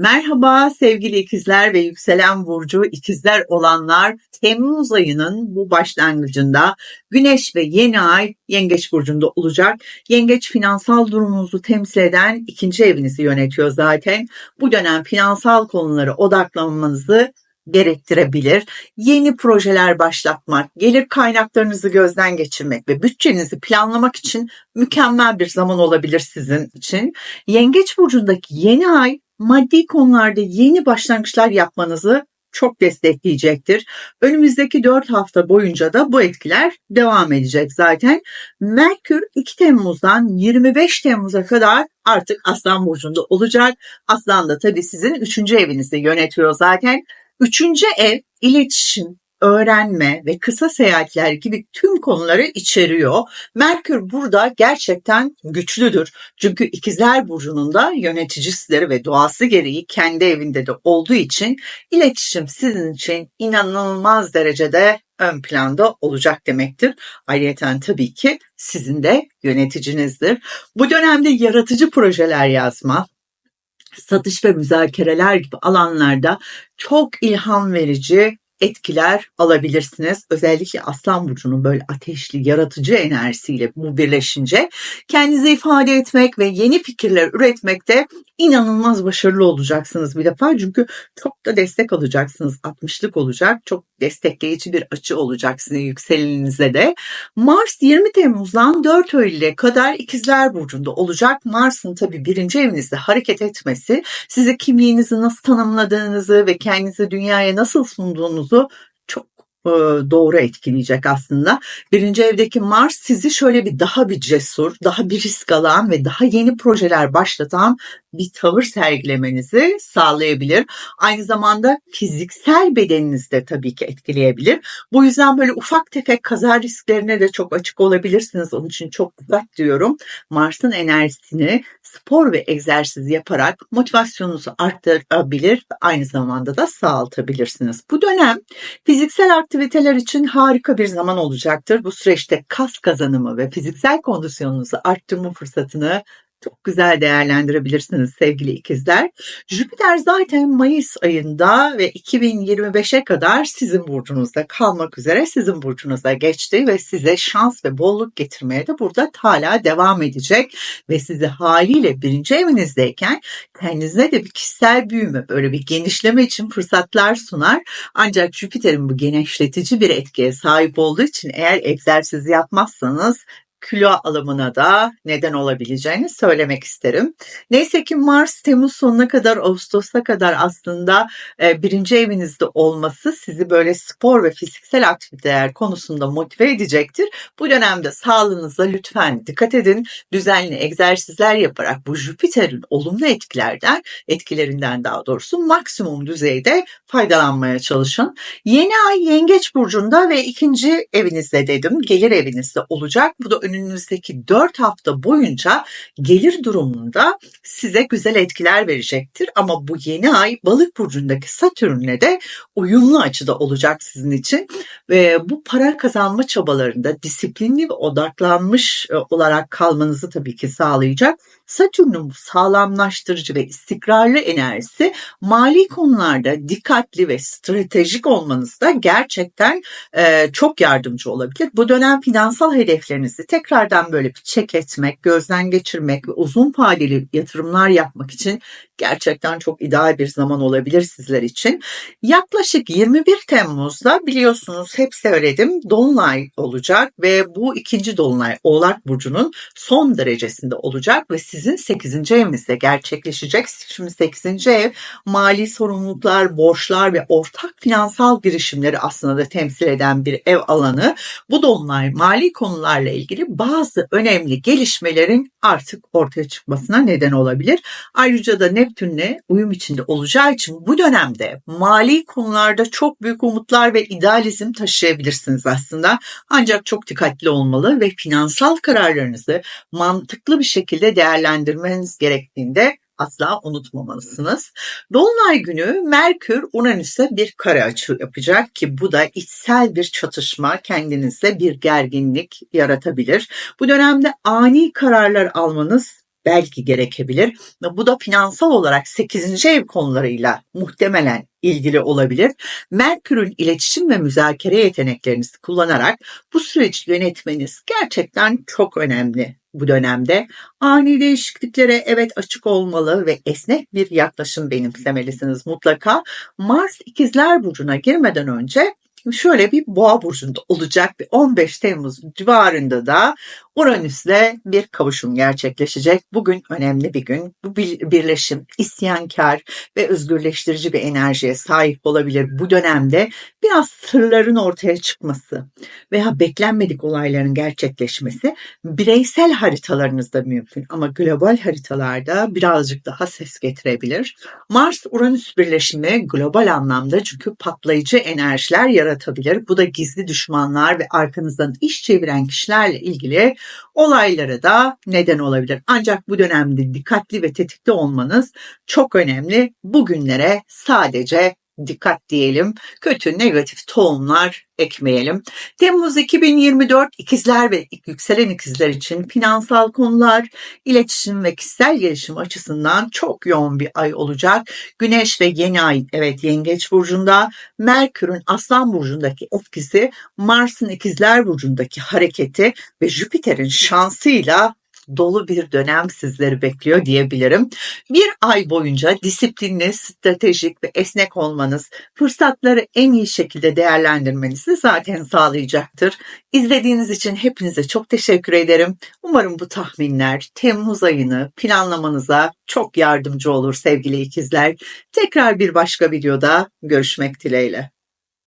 Merhaba sevgili ikizler ve yükselen burcu ikizler olanlar Temmuz ayının bu başlangıcında Güneş ve yeni ay Yengeç burcunda olacak. Yengeç finansal durumunuzu temsil eden ikinci evinizi yönetiyor zaten. Bu dönem finansal konulara odaklanmanızı gerektirebilir. Yeni projeler başlatmak, gelir kaynaklarınızı gözden geçirmek ve bütçenizi planlamak için mükemmel bir zaman olabilir sizin için. Yengeç burcundaki yeni ay maddi konularda yeni başlangıçlar yapmanızı çok destekleyecektir. Önümüzdeki 4 hafta boyunca da bu etkiler devam edecek zaten. Merkür 2 Temmuz'dan 25 Temmuz'a kadar artık Aslan Burcu'nda olacak. Aslan da tabii sizin 3. evinizi yönetiyor zaten. Üçüncü ev iletişim, öğrenme ve kısa seyahatler gibi tüm konuları içeriyor. Merkür burada gerçekten güçlüdür. Çünkü ikizler burcunun da yöneticisidir ve doğası gereği kendi evinde de olduğu için iletişim sizin için inanılmaz derecede ön planda olacak demektir. Ayrıca tabii ki sizin de yöneticinizdir. Bu dönemde yaratıcı projeler yazma, satış ve müzakereler gibi alanlarda çok ilham verici etkiler alabilirsiniz. Özellikle Aslan Burcu'nun böyle ateşli, yaratıcı enerjisiyle bu birleşince kendinizi ifade etmek ve yeni fikirler üretmekte inanılmaz başarılı olacaksınız bir defa. Çünkü çok da destek alacaksınız. 60'lık olacak. Çok destekleyici bir açı olacak sizin yükseleninize de. Mars 20 Temmuz'dan 4 Eylül'e kadar İkizler Burcu'nda olacak. Mars'ın tabii birinci evinizde hareket etmesi size kimliğinizi nasıl tanımladığınızı ve kendinizi dünyaya nasıl sunduğunuzu doğru etkileyecek aslında. Birinci evdeki Mars sizi şöyle bir daha bir cesur, daha bir risk alan ve daha yeni projeler başlatan bir tavır sergilemenizi sağlayabilir. Aynı zamanda fiziksel bedeninizi de tabii ki etkileyebilir. Bu yüzden böyle ufak tefek kaza risklerine de çok açık olabilirsiniz. Onun için çok dikkat diyorum. Mars'ın enerjisini spor ve egzersiz yaparak motivasyonunuzu arttırabilir aynı zamanda da sağaltabilirsiniz. Bu dönem fiziksel aktiviteler için harika bir zaman olacaktır. Bu süreçte kas kazanımı ve fiziksel kondisyonunuzu arttırma fırsatını çok güzel değerlendirebilirsiniz sevgili ikizler. Jüpiter zaten Mayıs ayında ve 2025'e kadar sizin burcunuzda kalmak üzere sizin burcunuza geçti ve size şans ve bolluk getirmeye de burada hala devam edecek ve sizi haliyle birinci evinizdeyken kendinize de bir kişisel büyüme, böyle bir genişleme için fırsatlar sunar. Ancak Jüpiter'in bu genişletici bir etkiye sahip olduğu için eğer egzersiz yapmazsanız kilo alımına da neden olabileceğini söylemek isterim. Neyse ki Mars Temmuz sonuna kadar Ağustos'a kadar aslında e, birinci evinizde olması sizi böyle spor ve fiziksel aktiviteler konusunda motive edecektir. Bu dönemde sağlığınıza lütfen dikkat edin. Düzenli egzersizler yaparak bu Jüpiter'in olumlu etkilerden, etkilerinden daha doğrusu maksimum düzeyde faydalanmaya çalışın. Yeni ay Yengeç burcunda ve ikinci evinizde dedim, gelir evinizde olacak. Bu da önümüzdeki 4 hafta boyunca gelir durumunda size güzel etkiler verecektir. Ama bu yeni ay balık burcundaki Satürn'le de uyumlu açıda olacak sizin için. Ve bu para kazanma çabalarında disiplinli ve odaklanmış e, olarak kalmanızı tabii ki sağlayacak. Satürn'ün sağlamlaştırıcı ve istikrarlı enerjisi mali konularda dikkatli ve stratejik olmanızda gerçekten e, çok yardımcı olabilir. Bu dönem finansal hedeflerinizi tekrardan böyle bir çek etmek, gözden geçirmek ve uzun vadeli yatırımlar yapmak için gerçekten çok ideal bir zaman olabilir sizler için. Yaklaşık 21 Temmuz'da biliyorsunuz hep söyledim Dolunay olacak ve bu ikinci Dolunay Oğlak Burcu'nun son derecesinde olacak ve sizin 8. evinizde gerçekleşecek. Şimdi 8. ev mali sorumluluklar, borçlar ve ortak finansal girişimleri aslında da temsil eden bir ev alanı. Bu Dolunay mali konularla ilgili bazı önemli gelişmelerin artık ortaya çıkmasına neden olabilir. Ayrıca da Neptün'le uyum içinde olacağı için bu dönemde mali konularda çok büyük umutlar ve idealizm taşıyabilirsiniz aslında. Ancak çok dikkatli olmalı ve finansal kararlarınızı mantıklı bir şekilde değerlendirmeniz gerektiğinde asla unutmamalısınız. Dolunay günü Merkür Uranüs'e bir kare açı yapacak ki bu da içsel bir çatışma kendinizde bir gerginlik yaratabilir. Bu dönemde ani kararlar almanız belki gerekebilir. Bu da finansal olarak 8. ev konularıyla muhtemelen ilgili olabilir. Merkür'ün iletişim ve müzakere yeteneklerinizi kullanarak bu süreci yönetmeniz gerçekten çok önemli bu dönemde. Ani değişikliklere evet açık olmalı ve esnek bir yaklaşım benimsemelisiniz mutlaka. Mars ikizler burcuna girmeden önce şöyle bir boğa burcunda olacak ve 15 Temmuz civarında da Uranüs'le bir kavuşum gerçekleşecek. Bugün önemli bir gün. Bu bir- birleşim isyankar ve özgürleştirici bir enerjiye sahip olabilir. Bu dönemde biraz sırların ortaya çıkması veya beklenmedik olayların gerçekleşmesi bireysel haritalarınızda mümkün ama global haritalarda birazcık daha ses getirebilir. Mars-Uranüs birleşimi global anlamda çünkü patlayıcı enerjiler yaratabilir. Bu da gizli düşmanlar ve arkanızdan iş çeviren kişilerle ilgili olaylara da neden olabilir. Ancak bu dönemde dikkatli ve tetikte olmanız çok önemli. Bugünlere sadece dikkat diyelim. Kötü negatif tohumlar ekmeyelim. Temmuz 2024 ikizler ve yükselen ikizler için finansal konular, iletişim ve kişisel gelişim açısından çok yoğun bir ay olacak. Güneş ve yeni ay evet Yengeç burcunda, Merkür'ün Aslan burcundaki etkisi, Mars'ın ikizler burcundaki hareketi ve Jüpiter'in şansıyla dolu bir dönem sizleri bekliyor diyebilirim. Bir ay boyunca disiplinli, stratejik ve esnek olmanız, fırsatları en iyi şekilde değerlendirmenizi zaten sağlayacaktır. İzlediğiniz için hepinize çok teşekkür ederim. Umarım bu tahminler Temmuz ayını planlamanıza çok yardımcı olur sevgili ikizler. Tekrar bir başka videoda görüşmek dileğiyle.